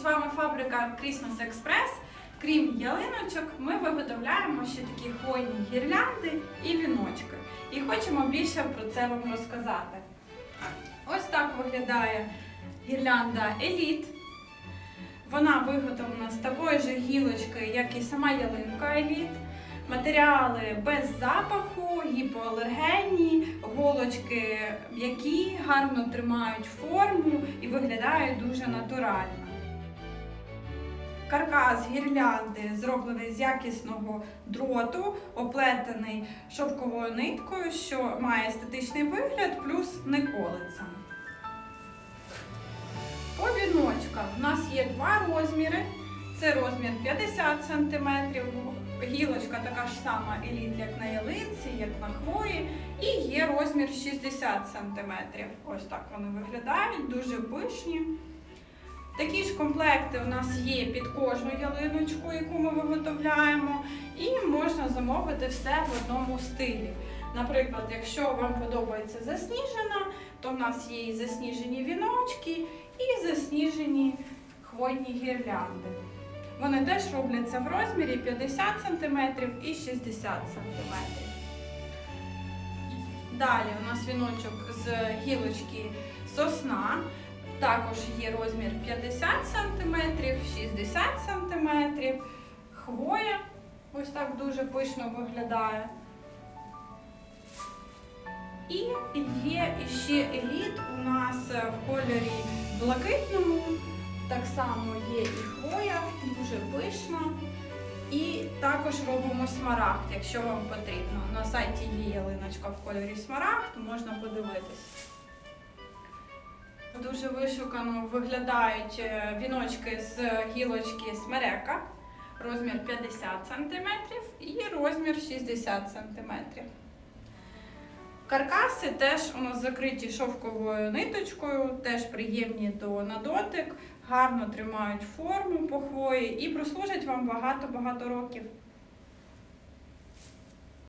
З вами фабрика Christmas Express. Крім ялиночок, ми виготовляємо ще такі хвойні гірлянди і віночки. І хочемо більше про це вам розказати. Ось так виглядає гірлянда Еліт. Вона виготовлена з такої ж гілочки, як і сама ялинка Еліт. Матеріали без запаху, гіпоалергенні, голочки м'які, гарно тримають форму і виглядають дуже натурально. Каркас гірлянди зроблений з якісного дроту, оплетений шовковою ниткою, що має естетичний вигляд, плюс не колиться. По віночкам у нас є два розміри. Це розмір 50 см, гілочка така ж сама еліт, як на ялинці, як на хвої, і є розмір 60 см. Ось так вони виглядають, дуже пишні. Такі ж комплекти у нас є під кожну ялиночку, яку ми виготовляємо, і можна замовити все в одному стилі. Наприклад, якщо вам подобається засніжена, то в нас є і засніжені віночки, і засніжені хвойні гірлянди. Вони теж робляться в розмірі 50 см і 60 см. Далі у нас віночок з гілочки сосна. Також є розмір 50 см, 60 см. Хвоя ось так дуже пишно виглядає. І є ще еліт у нас в кольорі блакитному. Так само є і хвоя, дуже пишна. І також робимо смарагд, якщо вам потрібно. На сайті є ялиночка в кольорі смарагд, можна подивитись. Дуже вишукано виглядають е, віночки з гілочки смерека, розмір 50 см і розмір 60 см. Каркаси теж у нас закриті шовковою ниточкою, теж приємні до на дотик, гарно тримають форму по хвої і прослужать вам багато-багато років.